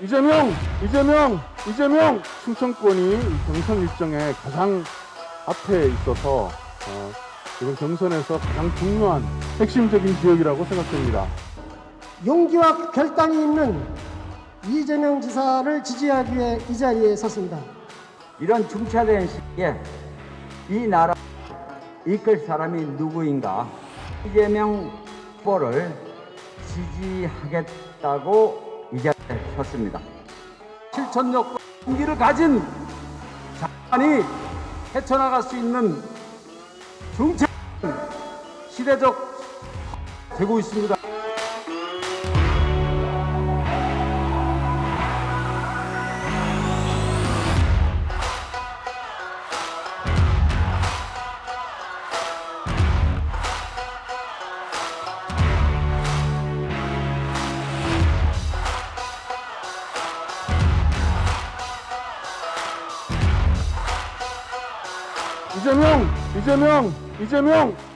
이재명, 이재명, 이재명 충청권이 경선 일정의 가장 앞에 있어서 어, 이번 경선에서 가장 중요한 핵심적인 지역이라고 생각됩니다. 용기와 결단이 있는 이재명 지사를 지지하기 위해 이 자리에 섰습니다. 이런 중차대한 시기에 이 나라 이끌 사람이 누구인가 이재명 후보를 지지하겠다고 이 자리에 섰습니다. 실천력과 용기를 가진 장관이 헤쳐나갈 수 있는 중차 시대적 되고 있습니다. 이재명, 이재명, 이재명